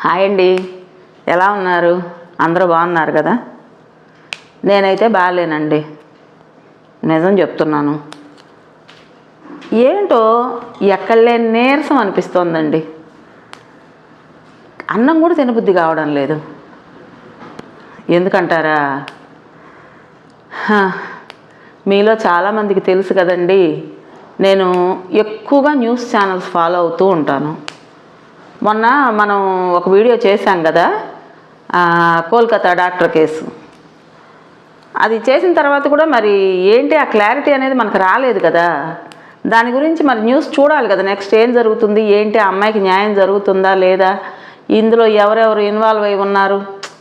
Hi అండి. ఎలా ఉన్నారు? అందరూ బాగున్నారు కదా? నేనైతే బాగాలేనండి నిజం చెప్తున్నాను. ఏంటో ఎక్కడ లేని నీరసం అనిపిస్తోందండి. అన్నం కూడా తినబుద్ధి కావడం లేదు. ఎందుకంటారా? మీలో చాలామందికి తెలుసు కదండి. నేను ఎక్కువగా న్యూస్ ఛానల్స్ ఫాలో అవుతూ ఉంటాను. మొన్న మనం ఒక వీడియో చేశాం కదా కోల్కతా డాక్టర్ కేసు. అది చేసిన తర్వాత కూడా మరి ఏంటి ఆ క్లారిటీ అనేది మనకు రాలేదు కదా. దాని గురించి మరి న్యూస్ చూడాలి కదా నెక్స్ట్ ఏం జరుగుతుంది ఏంటి ఆ అమ్మాయికి న్యాయం జరుగుతుందా లేదా ఇందులో ఎవరెవరు ఇన్వాల్వ్ అయి ఉన్నారు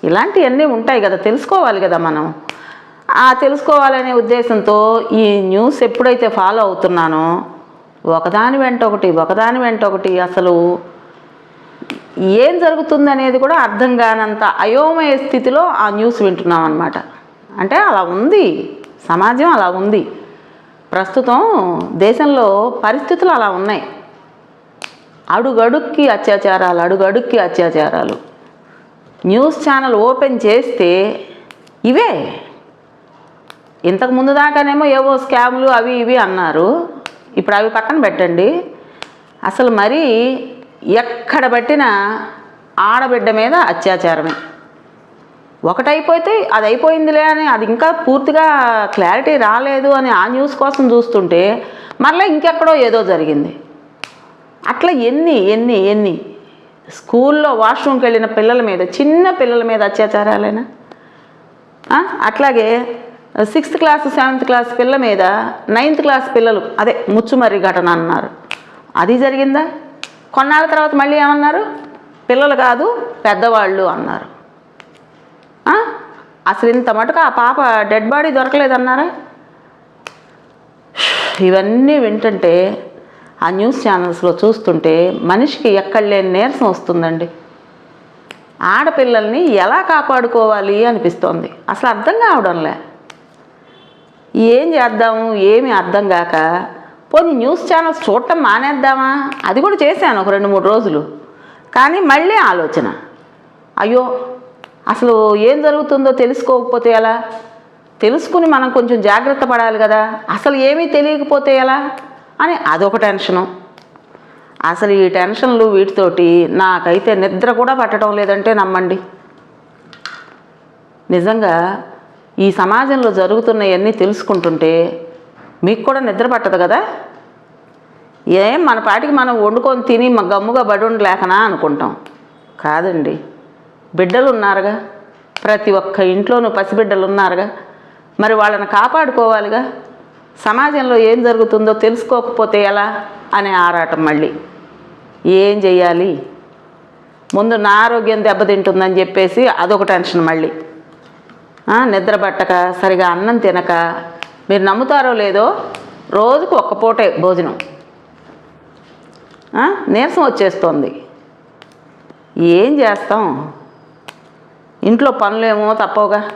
ఇలాంటివన్నీ ఉంటాయి కదా తెలుసుకోవాలి కదా మనం. ఆ తెలుసుకోవాలనే ఉద్దేశంతో ఈ న్యూస్ ఎప్పుడైతే ఫాలో అవుతున్నానో ఒకదాని వెంట ఒకటి ఒకదాని వెంట ఒకటి అసలు ఏం జరుగుతుంది అనేది కూడా అర్థం కానంత అయోమయ స్థితిలో ఆ న్యూస్ వింటున్నాం అనమాట అంటే అలా ఉంది. సమాజం అలా ఉంది. ప్రస్తుతం దేశంలో పరిస్థితులు అలా ఉన్నాయి. అడుగడుక్కి అత్యాచారాలు అడుగడుక్కి అత్యాచారాలు. న్యూస్ ఛానల్ ఓపెన్ చేస్తే ఇవే. ఇంతకు ముందు దాకానేమో ఏవో స్కామ్లు అవి ఇవి అన్నారు. ఇప్పుడు అవి పక్కన పెట్టండి. అసలు మరీ ఎక్కడ పట్టినా ఆడబిడ్డ మీద అత్యాచారమే. ఒకటైపోతే అది అయిపోయిందిలే అని అది ఇంకా పూర్తిగా క్లారిటీ రాలేదు అని ఆ న్యూస్ కోసం చూస్తుంటే మళ్ళీ ఇంకెక్కడో ఏదో జరిగింది. అట్లా ఎన్ని ఎన్ని ఎన్ని స్కూల్లో వాష్రూమ్కి వెళ్ళిన పిల్లల మీద చిన్న పిల్లల మీద అత్యాచారాలైనా? అట్లాగే సిక్స్త్ క్లాస్ సెవెంత్ క్లాస్ పిల్ల మీద నైన్త్ క్లాస్ పిల్లలు అదే ముచ్చుమర్రి ఘటన అన్నారు. అది జరిగిందా? కొన్నాళ్ళ తర్వాత మళ్ళీ ఏమన్నారు? పిల్లలు కాదు పెద్దవాళ్ళు అన్నారు. అసలు ఇంత మటుకు ఆ పాప డెడ్ బాడీ దొరకలేదన్నారా? ఇవన్నీ వింటుంటే ఆ న్యూస్ ఛానల్స్లో చూస్తుంటే మనిషికి ఎక్కడ లేని నీరసం వస్తుందండి. ఆడపిల్లల్ని ఎలా కాపాడుకోవాలి అనిపిస్తోంది. అసలు అర్థం కావడంలే. ఏం చేద్దాము ఏమి అర్థం కాక పోనీ న్యూస్ ఛానల్స్ చూడటం మానేద్దామా? అది కూడా చేశాను ఒక రెండు మూడు రోజులు. కానీ మళ్ళీ ఆలోచన. అయ్యో అసలు ఏం జరుగుతుందో తెలుసుకోకపోతే ఎలా? తెలుసుకుని మనం కొంచెం జాగ్రత్త పడాలి కదా. అసలు ఏమీ తెలియకపోతే ఎలా? అని అదొక టెన్షను. అసలు ఈ టెన్షన్లు వీటితోటి నాకైతే నిద్ర కూడా పట్టడం లేదంటే నమ్మండి. నిజంగా ఈ సమాజంలో జరుగుతున్నవన్నీ తెలుసుకుంటుంటే మీకు కూడా నిద్ర పట్టదు కదా? ఏం మన పాటికి మనం వండుకొని తిని గమ్ముగా బడి ఉండలేకనా అనుకుంటాం. కాదండి. బిడ్డలు ఉన్నారుగా ప్రతి ఒక్క ఇంట్లోనూ పసిబిడ్డలు ఉన్నారుగా మరి వాళ్ళని కాపాడుకోవాలిగా. సమాజంలో ఏం జరుగుతుందో తెలుసుకోకపోతే ఎలా? అనే ఆరాటం మళ్ళీ. ఏం చెయ్యాలి? ముందు నా ఆరోగ్యం దెబ్బతింటుందని చెప్పేసి అదొక టెన్షన్ మళ్ళీ. నిద్ర పట్టక సరిగా అన్నం తినక మీరు నమ్ముతారో లేదో రోజుకు ఒక్క పూటే భోజనం. నీరసం వచ్చేస్తుంది. ఏం చేస్తాం? ఇంట్లో పనులేమో తప్పవుగా.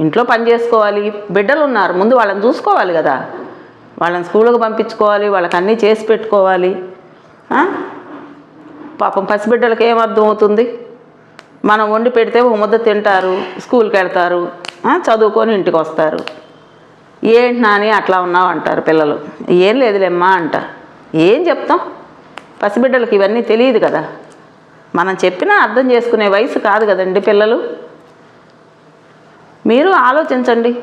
ఇంట్లో పని చేసుకోవాలి. బిడ్డలు ఉన్నారు. ముందు వాళ్ళని చూసుకోవాలి కదా. వాళ్ళని స్కూల్కి పంపించుకోవాలి. వాళ్ళకి అన్నీ చేసి పెట్టుకోవాలి. పాపం పసిబిడ్డలకి ఏం అర్థం అవుతుంది? మనం వండి పెడితే ఒక ముద్ద తింటారు స్కూల్కి వెళ్తారు చదువుకొని ఇంటికి వస్తారు. ఏంటి నాని అట్లా ఉన్నావు అంటారు పిల్లలు. ఏం లేదులేమ్మా అంట. ఏం చెప్తాం? పసిబిడ్డలకి ఇవన్నీ తెలియదు కదా. మనం చెప్పినా అర్థం చేసుకునే వయసు కాదు కదండి పిల్లలు. మీరు ఆలోచించండి.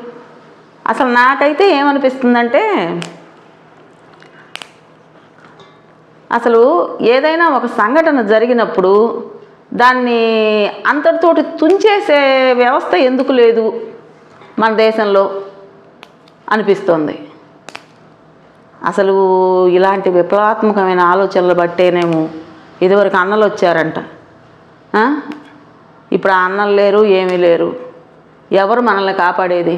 అసలు నాకైతే ఏమనిపిస్తుందంటే అసలు ఏదైనా ఒక సంఘటన జరిగినప్పుడు దాన్ని అంతటితోటి తుంచేసే వ్యవస్థ ఎందుకు లేదు మన దేశంలో? అనిపిస్తుంది. అసలు ఇలాంటి విప్లవాత్మకమైన ఆలోచనలు బట్టేనేమో. ఇదివరకు అన్నలు వచ్చారంట. ఇప్పుడు అన్నలు లేరు ఏమీ లేరు. ఎవరు మనల్ని కాపాడేది?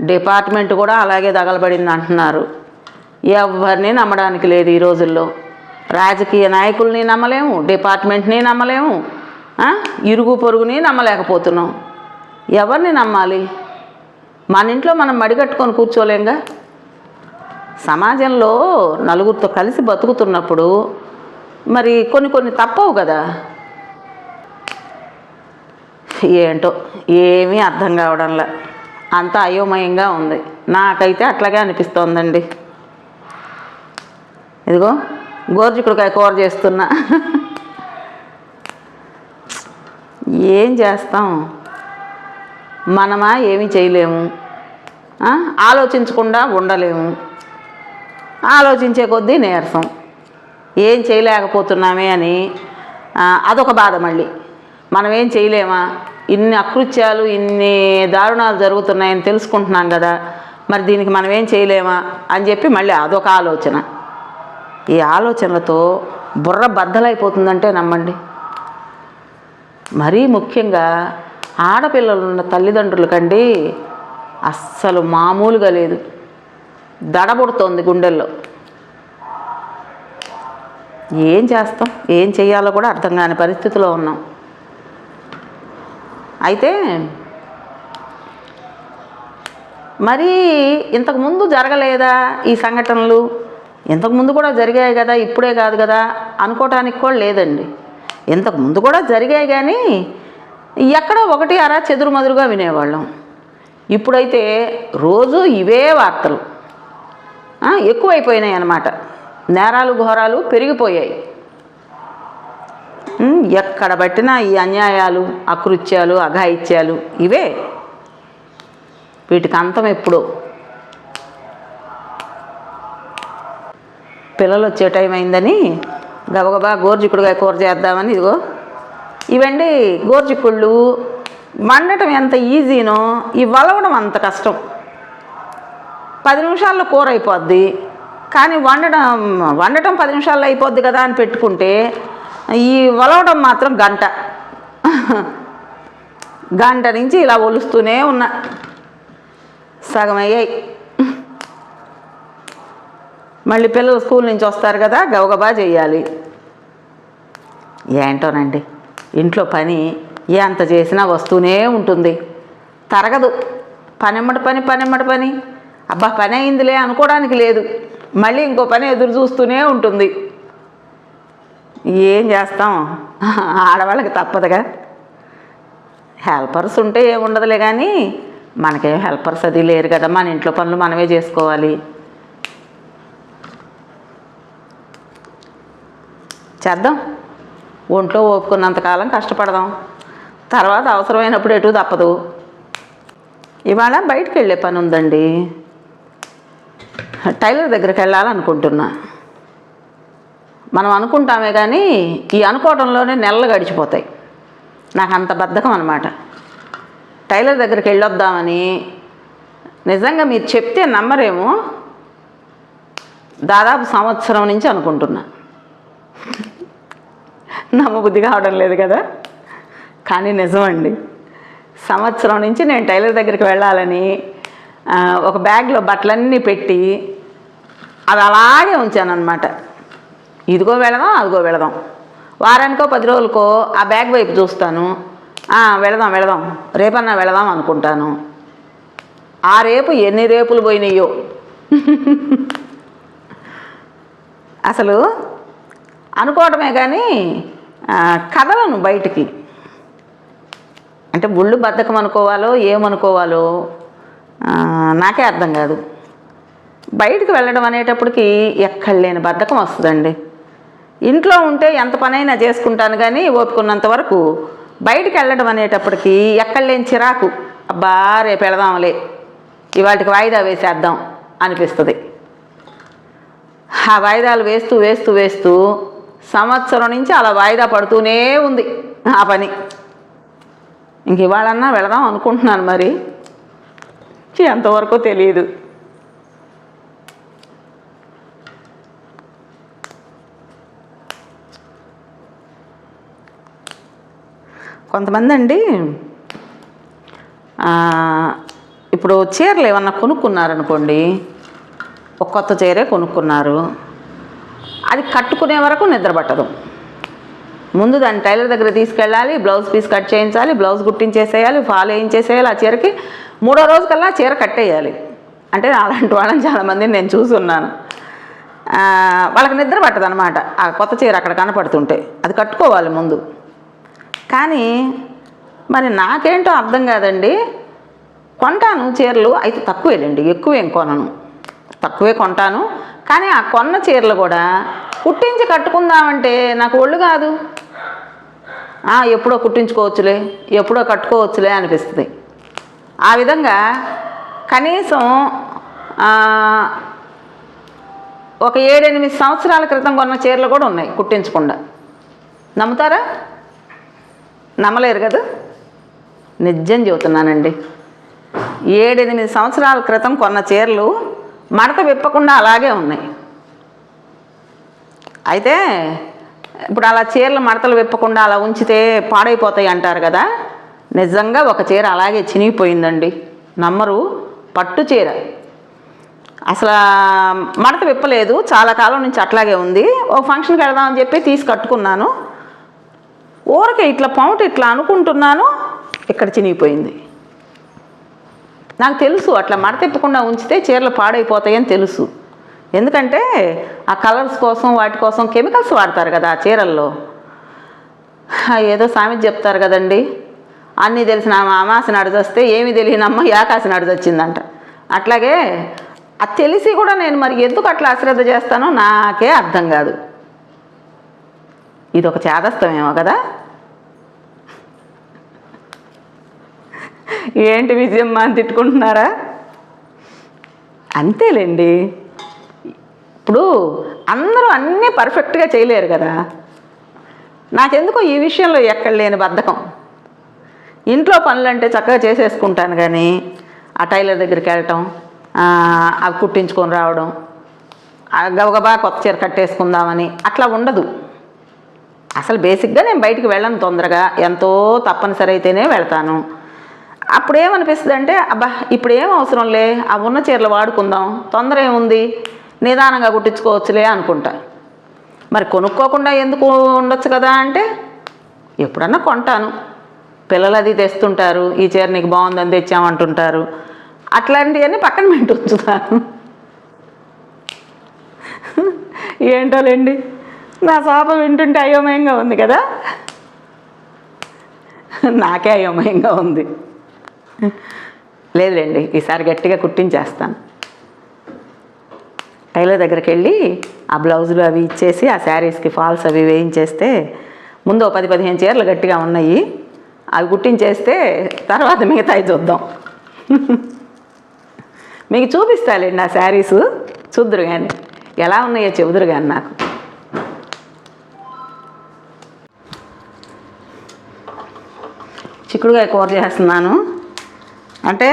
డిపార్ట్మెంట్ కూడా అలాగే తగలబడింది అంటున్నారు. ఎవరిని నమ్మడానికి లేదు ఈ రోజుల్లో. రాజకీయ నాయకుల్ని నమ్మలేము డిపార్ట్మెంట్ని నమ్మలేము. ఇరుగు పొరుగుని నమ్మలేకపోతున్నాం. ఎవరిని నమ్మాలి? మన ఇంట్లో మనం మడిగట్టుకొని కూర్చోలేంగా? సమాజంలో నలుగురితో కలిసి బతుకుతున్నప్పుడు మరి కొన్ని కొన్ని తప్పవు కదా? ఏంటో ఏమీ అర్థం కావడంలా. అంత అయోమయంగా ఉంది. నాకైతే అట్లాగే అనిపిస్తోందండి. ఇదిగో గోర్జుకుడికాయ కూర చేస్తున్నా. ఏం చేస్తాం? మనమా ఏమీ చేయలేము. ఆలోచించకుండా ఉండలేము. ఆలోచించే కొద్దీ నీరసం. ఏం చేయలేకపోతున్నామే అని అదొక బాధ మళ్ళీ. మనం ఏం చేయలేమా? ఇన్ని అకృత్యాలు ఇన్ని దారుణాలు జరుగుతున్నాయని తెలుసుకుంటున్నాం కదా. మరి దీనికి మనం ఏం చేయలేమా? అని చెప్పి మళ్ళీ అదొక ఆలోచన. ఈ ఆలోచనలతో బుర్ర బద్దలైపోతుందంటే నమ్మండి. మరీ ముఖ్యంగా ఆడపిల్లలున్న తల్లిదండ్రులకండి అస్సలు మామూలుగా లేదు. దడబుడుతోంది గుండెల్లో. ఏం చేస్తాం? ఏం చేయాలో కూడా అర్థం కాని పరిస్థితిలో ఉన్నాం. అయితే మరి ఇంతకుముందు జరగలేదా ఈ సంఘటనలు? ఇంతకుముందు కూడా జరిగాయి కదా ఇప్పుడే కాదు కదా అనుకోవటానికి కూడా లేదండి. ఇంతకుముందు కూడా జరిగాయి కానీ ఎక్కడో ఒకటి అరా చెదురుమదురుగా వినేవాళ్ళం. ఇప్పుడైతే రోజు ఇవే వార్తలు. ఎక్కువైపోయినాయి అన్నమాట. నేరాలు ఘోరాలు పెరిగిపోయాయి. ఎక్కడ పట్టినా ఈ అన్యాయాలు అకృత్యాలు అఘాయిత్యాలు ఇవే. వీటికి అంతం ఎప్పుడో. పిల్లలు వచ్చే టైం అయిందని గబగబా గోర్జిక్కుడుగా కూర చేద్దామని ఇదిగో ఇవండి గోర్జిక్కుళ్ళు వండటం ఎంత ఈజీనో ఈ వలవడం అంత కష్టం. పది నిమిషాల్లో కూర అయిపోద్ది. కానీ వండడం వండటం పది నిమిషాల్లో అయిపోద్ది కదా అని పెట్టుకుంటే ఈ వలవడం మాత్రం గంట. గంట నుంచి ఇలా ఒలుస్తూనే ఉన్నా. సగం అయ్యాయి. మళ్ళీ పిల్లలు స్కూల్ నుంచి వస్తారు కదా గబగబా చేయాలి. ఏంటోనండి? ఇంట్లో పని ఎంత చేసినా వస్తూనే ఉంటుంది. తరగదు. పనిమ్మటి పని పనిమ్మటి పని. అబ్బా పని అయిందిలే అనుకోవడానికి లేదు. మళ్ళీ ఇంకో పని ఎదురు చూస్తూనే ఉంటుంది. ఏం చేస్తాం? ఆడవాళ్ళకి తప్పదుగా. హెల్పర్స్ ఉంటే ఏముండదులే కానీ మనకేం హెల్పర్స్ అది లేరు కదా. మన ఇంట్లో పనులు మనమే చేసుకోవాలి. చేద్దాం. ఒంట్లో ఓపుకున్నంతకాలం కష్టపడదాం. తర్వాత అవసరమైనప్పుడు ఎటు తప్పదు. ఇవాళ బయటికి వెళ్ళే పని ఉందండి టైలర్ దగ్గరికి వెళ్ళాలనుకుంటున్నా మనం అనుకుంటామే కానీ ఈ అనుకోవడంలోనే నెలలు గడిచిపోతాయి. నాకు అంత బద్ధకం అనమాట టైలర్ దగ్గరికి వెళ్ళొద్దామని నిజంగా మీరు చెప్తే నమ్మరేమో దాదాపు సంవత్సరం నుంచి అనుకుంటున్నా. నమ్మబుద్ధి కావడం లేదు కదా? కానీ నిజమండి. సంవత్సరం నుంచి నేను టైలర్ దగ్గరికి వెళ్ళాలని ఒక బ్యాగ్లో బట్టలన్నీ పెట్టి అది అలాగే ఉంచానన్నమాట. ఇదిగో వెళదాం అదిగో వెళదాం. వారానికో పది రోజులకో ఆ బ్యాగ్ వైపు చూస్తాను. వెళదాం వెళదాం. రేపన్నా వెళదాం అనుకుంటాను. ఆ రేపు ఎన్ని రేపులు పోయినాయో. అసలు అనుకోవటమే కానీ కదలను బయటికి. అంటే ఒళ్ళు బద్ధకం అనుకోవాలో ఏమనుకోవాలో నాకే అర్థం కాదు. బయటికి వెళ్ళడం అనేటప్పటికి ఎక్కడ లేని బద్ధకం వస్తుందండి. ఇంట్లో ఉంటే ఎంత పనైనా చేసుకుంటాను కానీ ఓపుకున్నంత వరకు బయటికి వెళ్ళడం అనేటప్పటికి ఎక్కడ లేని చిరాకు. అబ్బా రేపు వెళదాంలే. ఇవాటికి వాయిదా వేసేద్దాం అనిపిస్తుంది. ఆ వాయిదాలు వేస్తూ వేస్తూ వేస్తూ సంవత్సరం నుంచి అలా వాయిదా పడుతూనే ఉంది ఆ పని. ఇంక ఇవాళన్నా వెళదాం అనుకుంటున్నాను మరి. ఎంతవరకు తెలియదు కొంతమంది అండి ఇప్పుడు చీరలు ఏమన్నా కొనుక్కున్నారనుకోండి ఒక కొత్త చీరే కొనుక్కున్నారు. అది కట్టుకునే వరకు నిద్ర పట్టదు. ముందు దాన్ని టైలర్ దగ్గర తీసుకెళ్ళాలి బ్లౌజ్ పీస్ కట్ చేయించాలి బ్లౌజ్ కుట్టించేసేయాలి ఫాల్ వేయించేసేయాలి ఆ చీరకి మూడో రోజు కల్లా చీర కట్టేయాలి అంటే అలాంటి వాళ్ళని చాలామందిని నేను చూసున్నాను. వాళ్ళకి నిద్ర పట్టదు అనమాట ఆ కొత్త చీర అక్కడ కనపడుతుంటే అది కట్టుకోవాలి ముందు. కానీ మరి నాకేంటో అర్థం కాదండి. కొంటాను చీరలు అయితే తక్కువేలండి ఎక్కువేం కొనను. తక్కువే కొంటాను. కానీ ఆ కొన్న చీరలు కూడా కుట్టించి కట్టుకుందామంటే నాకు ఒళ్ళు కాదు. ఎప్పుడో కుట్టించుకోవచ్చులే ఎప్పుడో కట్టుకోవచ్చులే అనిపిస్తుంది. ఆ విధంగా కనీసం ఒక ఏడెనిమిది సంవత్సరాల క్రితం కొన్న చీరలు కూడా ఉన్నాయి కుట్టించకుండా. నమ్ముతారా? నమ్మలేరు కదా? నిజం చెబుతున్నానండి. ఏడెనిమిది సంవత్సరాల క్రితం కొన్న చీరలు మడత విప్పకుండా అలాగే ఉన్నాయి అయితే ఇప్పుడు అలా చీరలు మడతలు విప్పకుండా అలా ఉంచితే పాడైపోతాయి అంటారు కదా. నిజంగా ఒక చీర అలాగే చినిగిపోయిందండి. నమ్మరు పట్టు చీర. అసలు మడత విప్పలేదు. చాలా కాలం నుంచి అట్లాగే ఉంది. ఓ ఫంక్షన్కి వెళదామని చెప్పి తీసి కట్టుకున్నాను. ఊరకే ఇట్లా పౌంట్ ఇట్లా అనుకుంటున్నాను. ఇక్కడ చినిగిపోయింది. నాకు తెలుసు అట్లా మడతెప్పకుండా ఉంచితే చీరలు పాడైపోతాయని తెలుసు. ఎందుకంటే ఆ కలర్స్ కోసం వాటి కోసం కెమికల్స్ వాడతారు కదా ఆ చీరల్లో. ఏదో సామెత చెప్తారు కదండి. అన్నీ తెలిసిన ఆమె అమాసిన ఏమి తెలియనమ్మ యాకాసిన అడదొచ్చిందంట అట్లాగే అది తెలిసి కూడా నేను మరి ఎందుకు అట్లా అశ్రద్ధ చేస్తానో నాకే అర్థం కాదు. ఇది ఒక చేదస్తమేమో కదా? ఏంటి విజయమ్మ అని తిట్టుకుంటున్నారా? అంతేలేండి. ఇప్పుడు అందరూ అన్నీ పర్ఫెక్ట్గా చేయలేరు కదా. నాకెందుకో ఈ విషయంలో ఎక్కడ లేని బద్ధకం. ఇంట్లో పనులంటే చక్కగా చేసేసుకుంటాను కానీ ఆ టైలర్ దగ్గరికి వెళ్ళటం అవి కుట్టించుకొని రావడం ఆ గబగబా కొత్త చీర కట్టేసుకుందామని అట్లా ఉండదు. అసలు బేసిక్గా నేను బయటికి వెళ్ళను తొందరగా ఎంతో తప్పనిసరి అయితేనే వెళ్తాను. అప్పుడు ఏమనిపిస్తుంది అంటే అబ్బా ఇప్పుడు ఏం అవసరం లే ఆ ఉన్న చీరలు వాడుకుందాం తొందర ఏముంది నిదానంగా కుట్టించుకోవచ్చులే అనుకుంటా. మరి కొనుక్కోకుండా ఎందుకు ఉండొచ్చు కదా అంటే ఎప్పుడన్నా కొంటాను. పిల్లలు అది తెస్తుంటారు ఈ చీర నీకు బాగుందని తెచ్చామంటుంటారు. అట్లాంటివన్నీ పక్కన పెట్టి ఉంచుతాను ఏంటోలేండి? నా శాప వింటుంటే అయోమయంగా ఉంది కదా? నాకే అయోమయంగా ఉంది. లేదులేండి ఈసారి గట్టిగా కుట్టించేస్తాను. టైలర్ దగ్గరికి వెళ్ళి ఆ బ్లౌజులు అవి ఇచ్చేసి ఆ శారీస్కి ఫాల్స్ అవి వేయించేస్తే ముందు పది పదిహేను చీరలు గట్టిగా ఉన్నాయి. అవి కుట్టించేస్తే తర్వాత మిగతాయి చూద్దాం. మీకు చూపిస్తాలేండి ఆ శారీస్? చూద్దరు కానీ ఎలా ఉన్నాయో చెబుదురు కానీ నాకు. చిక్కుడుగా కూర చేస్తున్నాను. అంటే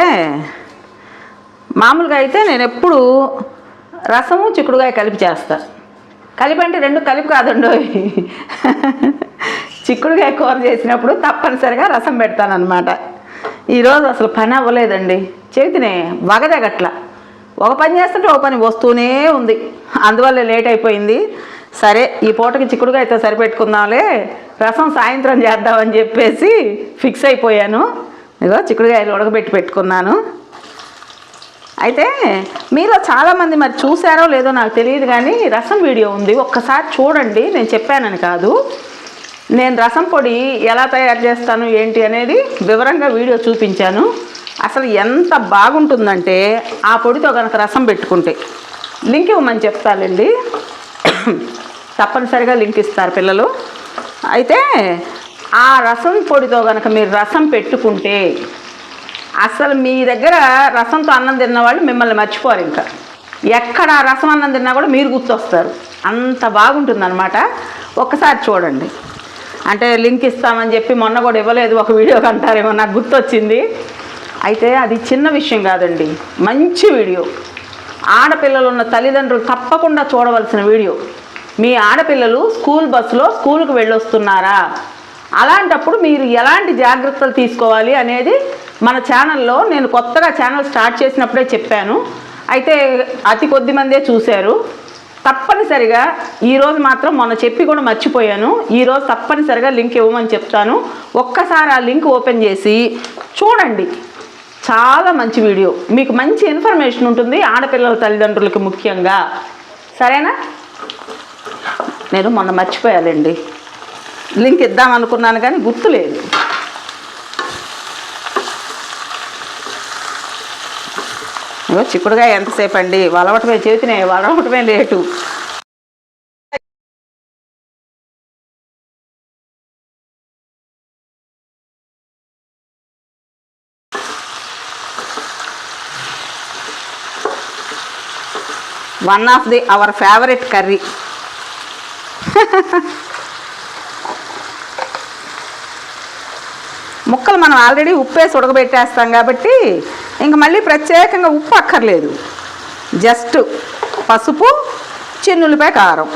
మామూలుగా అయితే నేను ఎప్పుడు రసము చిక్కుడుగాయ కలిపి చేస్తా. కలిపి అంటే రెండు కలిపి కాదండి. చిక్కుడుగాయ కూర చేసినప్పుడు తప్పనిసరిగా రసం పెడతానమాట ఈరోజు అసలు పని అవ్వలేదండి. చేతినే వగదగట్ల. ఒక పని చేస్తుంటే ఒక పని వస్తూనే ఉంది. అందువల్ల లేట్ అయిపోయింది. సరే ఈ పూటకి చిక్కుడుగాయతో సరిపెట్టుకుందాంలే. రసం సాయంత్రం చేద్దామని చెప్పేసి ఫిక్స్ అయిపోయాను. ఇగో చిక్కుడుకాయలు ఉడకబెట్టి పెట్టుకున్నాను. అయితే మీలో చాలామంది మరి చూసారో లేదో నాకు తెలియదు కానీ రసం వీడియో ఉంది. ఒక్కసారి చూడండి నేను చెప్పానని కాదు. నేను రసం పొడి ఎలా తయారు చేస్తాను ఏంటి అనేది వివరంగా వీడియో చూపించాను. అసలు ఎంత బాగుంటుందంటే ఆ పొడితో కనుక రసం పెట్టుకుంటే. లింక్ ఇవ్వమని చెప్తానండి. తప్పనిసరిగా లింక్ ఇస్తారు పిల్లలు. అయితే ఆ రసం పొడితో కనుక మీరు రసం పెట్టుకుంటే అసలు మీ దగ్గర రసంతో అన్నం తిన్న వాళ్ళు మిమ్మల్ని మర్చిపోరు ఇంకా. ఎక్కడ రసం అన్నం తిన్నా కూడా మీరు గుర్తొస్తారు. అంత బాగుంటుందన్నమాట. ఒక్కసారి చూడండి. అంటే లింక్ ఇస్తామని చెప్పి మొన్న కూడా ఇవ్వలేదు ఒక వీడియో అంటారేమో నాకు గుర్తొచ్చింది. అయితే అది చిన్న విషయం కాదండి. మంచి వీడియో. ఆడపిల్లలు ఉన్న తల్లిదండ్రులు తప్పకుండా చూడవలసిన వీడియో. మీ ఆడపిల్లలు స్కూల్ బస్సులో స్కూల్కి వెళ్ళొస్తున్నారా? అలాంటప్పుడు మీరు ఎలాంటి జాగ్రత్తలు తీసుకోవాలి అనేది మన ఛానల్లో నేను కొత్తగా ఛానల్ స్టార్ట్ చేసినప్పుడే చెప్పాను. అయితే అతి కొద్ది మందే చూశారు. తప్పనిసరిగా ఈరోజు మాత్రం మొన్న చెప్పి కూడా మర్చిపోయాను. ఈరోజు తప్పనిసరిగా లింక్ ఇవ్వమని చెప్తాను. ఒక్కసారి ఆ లింక్ ఓపెన్ చేసి చూడండి. చాలా మంచి వీడియో. మీకు మంచి ఇన్ఫర్మేషన్ ఉంటుంది. ఆడపిల్లల తల్లిదండ్రులకి ముఖ్యంగా. సరేనా? నేను మొన్న మర్చిపోయాలండి లింక్ ఇద్దాం అనుకున్నాను కానీ గుర్తులేదు చిక్కుడుగా ఎంతసేపు అండి? వలవటమే చేతినే వలవటమే late. One of the our favourite curry ముక్కలు మనం ఆల్రెడీ ఉప్పేసి ఉడకబెట్టేస్తాం కాబట్టి ఇంక మళ్ళీ ప్రత్యేకంగా ఉప్పు అక్కర్లేదు. జస్ట్ పసుపు చిన్నులపై కారం.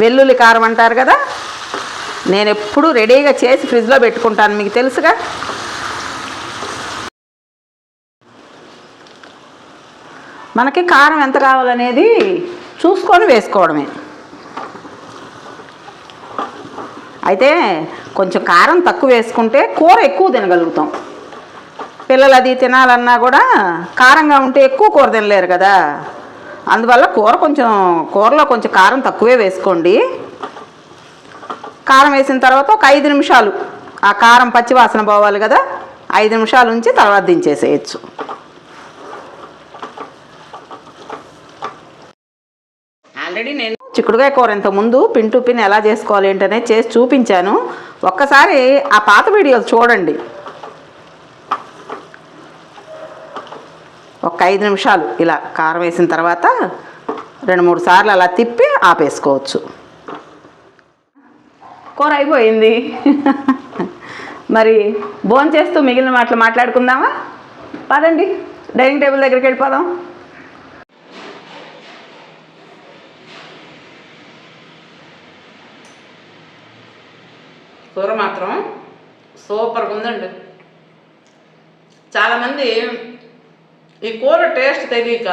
వెల్లుల్లి కారం అంటారు కదా నేను ఎప్పుడూ రెడీగా చేసి ఫ్రిడ్జ్లో పెట్టుకుంటాను. మీకు తెలుసుగా? మనకి కారం ఎంత కావాలనేది చూసుకొని వేసుకోవడమే. అయితే కొంచెం కారం తక్కువ వేసుకుంటే కూర ఎక్కువ తినగలుగుతాం. పిల్లలు అది తినాలన్నా కూడా కారంగా ఉంటే ఎక్కువ కూర తినలేరు కదా. అందువల్ల కూర కొంచెం కూరలో కొంచెం కారం తక్కువే వేసుకోండి. కారం వేసిన తర్వాత ఒక ఐదు నిమిషాలు ఆ కారం పచ్చి వాసన పోవాలి కదా. ఐదు నిమిషాలు ఉంచి తర్వాత దించేసేయచ్చు. ఆల్రెడీ నేను చిక్కుడుకాయ కూర ఇంత ముందు పిన్ టు పిన్ ఎలా చేసుకోవాలి ఏంటనే చేసి చూపించాను. ఒక్కసారి ఆ పాత వీడియోలు చూడండి. ఒక ఐదు నిమిషాలు ఇలా కారం వేసిన తర్వాత రెండు మూడు సార్లు అలా తిప్పి ఆపేసుకోవచ్చు. కూర అయిపోయింది. మరి భోంచేస్తూ చేస్తూ మిగిలిన మాటలు మాట్లాడుకుందామా? పదండి. డైనింగ్ టేబుల్ దగ్గరికి వెళ్ళిపోదాం. కూర మాత్రం సూపర్గా ఉందండి. చాలామంది ఈ కూర టేస్ట్ తెలియక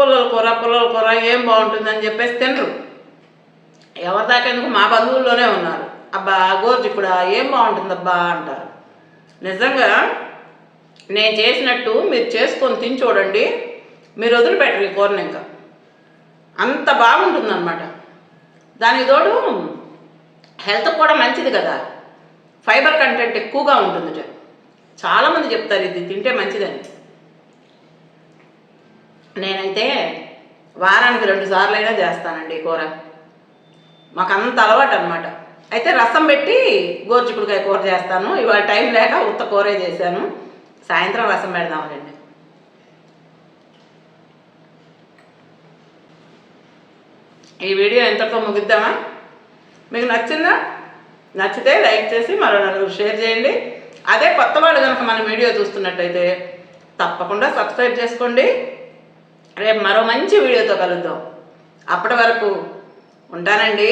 పుల్లల కూర పుల్లల కూర ఏం బాగుంటుందని చెప్పేసి తినరు. ఎవరి మా బంధువుల్లోనే ఉన్నారు. అబ్బా గోర్జిక్కుడా ఏం బాగుంటుంది అబ్బా అంటారు. నిజంగా నేను చేసినట్టు మీరు చేసుకొని తిని చూడండి. మీరు వదిలిపెట్టరు ఈ కూరని ఇంకా. అంత బాగుంటుందన్నమాట. దానికి తోడు హెల్త్ కూడా మంచిది కదా. ఫైబర్ కంటెంట్ ఎక్కువగా ఉంటుంది చాలామంది చెప్తారు ఇది తింటే మంచిదని. నేనైతే వారానికి రెండు సార్లు అయినా చేస్తానండి ఈ కూర. మాకు అంత అలవాటు అనమాట అయితే రసం పెట్టి గోర్చుకుడికాయ కూర చేస్తాను. ఇవాళ టైం లేక ఉత్త కూరే చేశాను. సాయంత్రం రసం పెడదామండి. ఈ వీడియో ఎంతతో ముగిద్దామా? మీకు నచ్చిందా? నచ్చితే లైక్ చేసి మరో నలుగురు షేర్ చేయండి. అదే కొత్త వాళ్ళు కనుక మన వీడియో చూస్తున్నట్టయితే తప్పకుండా సబ్స్క్రైబ్ చేసుకోండి. రేపు మరో మంచి వీడియోతో కలుద్దాం. అప్పటి వరకు ఉంటానండి.